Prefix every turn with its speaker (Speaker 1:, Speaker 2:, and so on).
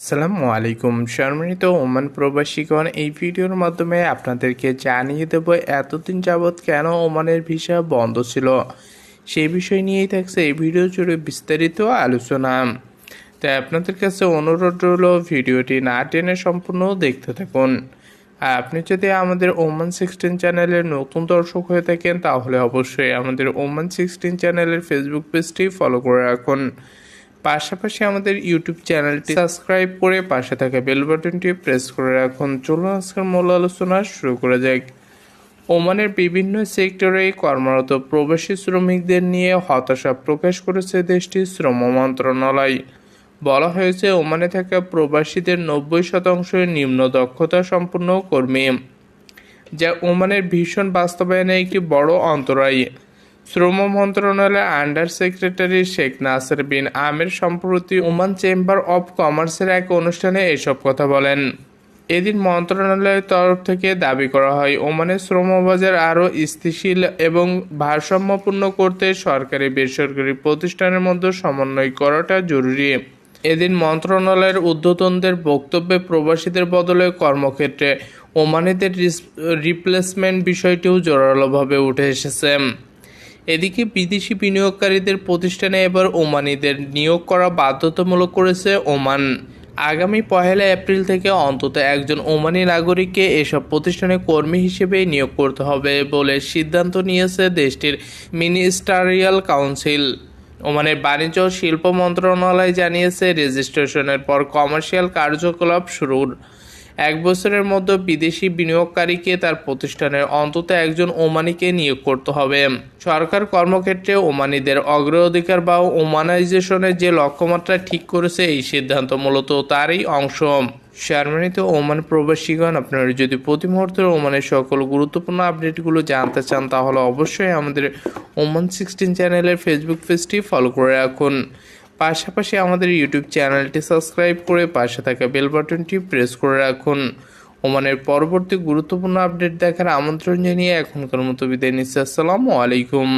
Speaker 1: আসসালামু আলাইকুম। সম্মানিত ওমান প্রবাসীগণ, এই ভিডিওর মাধ্যমে আপনাদেরকে জানিয়ে দেব এতদিন যাবৎ কেন ওমানের ভিসা বন্ধ ছিল। সেই বিষয় নিয়েই থাকছে এই ভিডিও জুড়ে বিস্তারিত আলোচনা। তাই আপনাদের কাছে অনুরোধ রইল, ভিডিওটি না টেনে সম্পূর্ণ দেখতে থাকুন। আর আপনি যদি আমাদের ওমান সিক্সটিন চ্যানেলের নতুন দর্শক হয়ে থাকেন, তাহলে অবশ্যই আমাদের ওমান সিক্সটিন চ্যানেলের ফেসবুক পেজটি ফলো করে রাখুন। পাশাপাশি আমাদের ইউটিউব চ্যানেলটি সাবস্ক্রাইব করে পাশে থাকা বেল বাটনটি প্রেস করে রাখুন। চলুন আজকের মূল আলোচনা শুরু করা যাক। ওমানের বিভিন্ন সেক্টরে কর্মরত প্রবাসী শ্রমিকদের নিয়ে হতাশা প্রকাশ করেছে দেশটির শ্রম মন্ত্রণালয়। বলা হয়েছে, ওমানে থাকা প্রবাসীদের নব্বই শতাংশ নিম্ন দক্ষতা সম্পন্ন কর্মী, যা ওমানের ভীষণ বাস্তবায়নে একটি বড় অন্তরায়। শ্রম মন্ত্রণালয়ের under secretary Sheikh Nasser bin Amer সম্প্রতি ওমান চেম্বার অব কমার্সের এক অনুষ্ঠানে এসব কথা বলেন। এদিন মন্ত্রণালয়ের তরফ থেকে দাবি করা হয় ওমানের শ্রমবাজার আরও স্থিতিশীল এবং ভারসাম্যপূর্ণ করতে সরকারি বেসরকারি প্রতিষ্ঠানের মধ্যে সমন্বয় করাটা জরুরি। এদিন মন্ত্রণালয়ের ঊর্ধ্বতনদের বক্তব্যে প্রবাসীদের বদলে কর্মক্ষেত্রে ওমানিদের রিপ্লেসমেন্ট বিষয়টিও জোরালোভাবে উঠে এসেছে। এদিকে বিদেশি বিনিয়োগকারীদের প্রতিষ্ঠানে এবার ওমানিদের নিয়োগ করা বাধ্যতামূলক করেছে ওমান। আগামী পহেলা এপ্রিল থেকে অন্তত একজন ওমানি নাগরিককে এসব প্রতিষ্ঠানে কর্মী হিসেবে নিয়োগ করতে হবে বলে সিদ্ধান্ত নিয়েছে দেশটির মিনিস্টারিয়াল কাউন্সিল। ওমানের বাণিজ্য ও শিল্প মন্ত্রণালয় জানিয়েছে, রেজিস্ট্রেশনের পর কমার্শিয়াল কার্যকলাপ শুরুর। এক বছরের মধ্যে বিদেশি বিনিয়োগকারীকে তার প্রতিষ্ঠানের অন্তত একজন ওমানিকে নিয়োগ করতে হবে। সরকার কর্মক্ষেত্রে ওমানিদের অগ্রাধিকার বা ওমানাইজেশনের যে লক্ষ্যমাত্রা ঠিক করেছে এই সিদ্ধান্ত মূলত তারই অংশ। শারমানিত ওমান প্রবাসীগণ, আপনারা যদি প্রতি মুহূর্তে ওমানের সকল গুরুত্বপূর্ণ আপডেটগুলো জানতে চান, তাহলে অবশ্যই আমাদের ওমান সিক্সটিন চ্যানেলের ফেসবুক পেজটি ফলো করে রাখুন। পাশাপাশি আমাদের ইউটিউব চ্যানেলটি সাবস্ক্রাইব করে পাশে থাকা বেল বাটনটি প্রেস করে রাখুন। ওমানের পরবর্তী গুরুত্বপূর্ণ আপডেট দেখার আমন্ত্রণ জানিয়ে এখনকার মতো বিদায় নিচ্ছি। আসসালামু আলাইকুম।